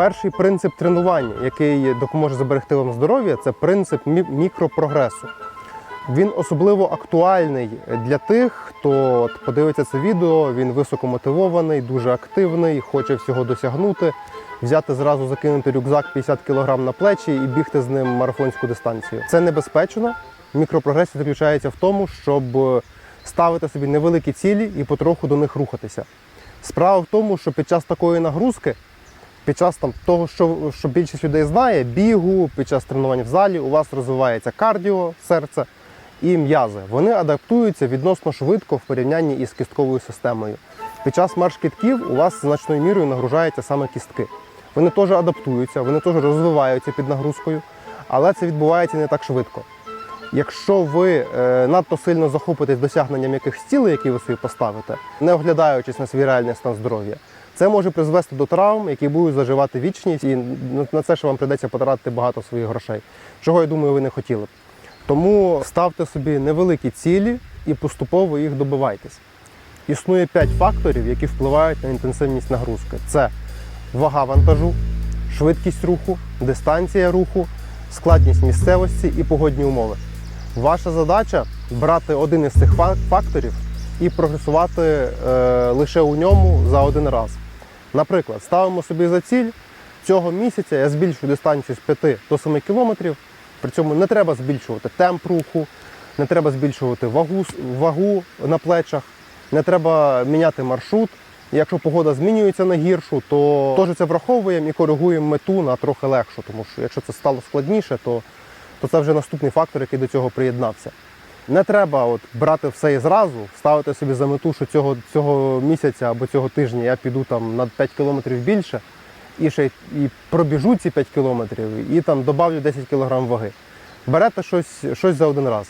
Перший принцип тренування, який допоможе зберегти вам здоров'я, це принцип мікропрогресу. Він особливо актуальний для тих, хто подивиться це відео. Він високомотивований, дуже активний, хоче всього досягнути, взяти зразу закинути рюкзак 50 кг на плечі і бігти з ним марафонську дистанцію. Це небезпечно. Мікропрогрес заключається в тому, щоб ставити собі невеликі цілі і потроху до них рухатися. Справа в тому, що під час такої нагрузки під час там того, що, що більшість людей знає, бігу, під час тренувань в залі у вас розвивається кардіо, серце і м'язи. Вони адаптуються відносно швидко в порівнянні із кістковою системою. Під час марш кітків у вас значною мірою нагружаються саме кістки. Вони теж адаптуються, вони теж розвиваються під нагрузкою, але це відбувається не так швидко. Якщо ви е, надто сильно захопитесь досягненням якихось цілей, які ви собі поставите, не оглядаючись на свій реальний стан здоров'я, це може призвести до травм, які будуть заживати вічність, і на- це ще вам прийдеться потратити багато своїх грошей, чого я думаю, ви не хотіли б. Тому ставте собі невеликі цілі і поступово їх добивайтесь. Існує 5 факторів, які впливають на інтенсивність нагрузки: це вага вантажу, швидкість руху, дистанція руху, складність місцевості і погодні умови. Ваша задача брати один із цих факторів і прогресувати е, лише у ньому за один раз. Наприклад, ставимо собі за ціль цього місяця я збільшую дистанцію з 5 до 7 кілометрів. При цьому не треба збільшувати темп руху, не треба збільшувати вагу, вагу на плечах, не треба міняти маршрут. Якщо погода змінюється на гіршу, то теж це враховуємо і коригуємо мету на трохи легшу, тому що якщо це стало складніше, то, то це вже наступний фактор, який до цього приєднався. Не треба от брати все і зразу, ставити собі за мету, що цього, цього місяця або цього тижня я піду там на 5 кілометрів більше і ще і пробіжу ці 5 кілометрів, і там добавлю 10 кілограм ваги. Берете щось, щось за один раз.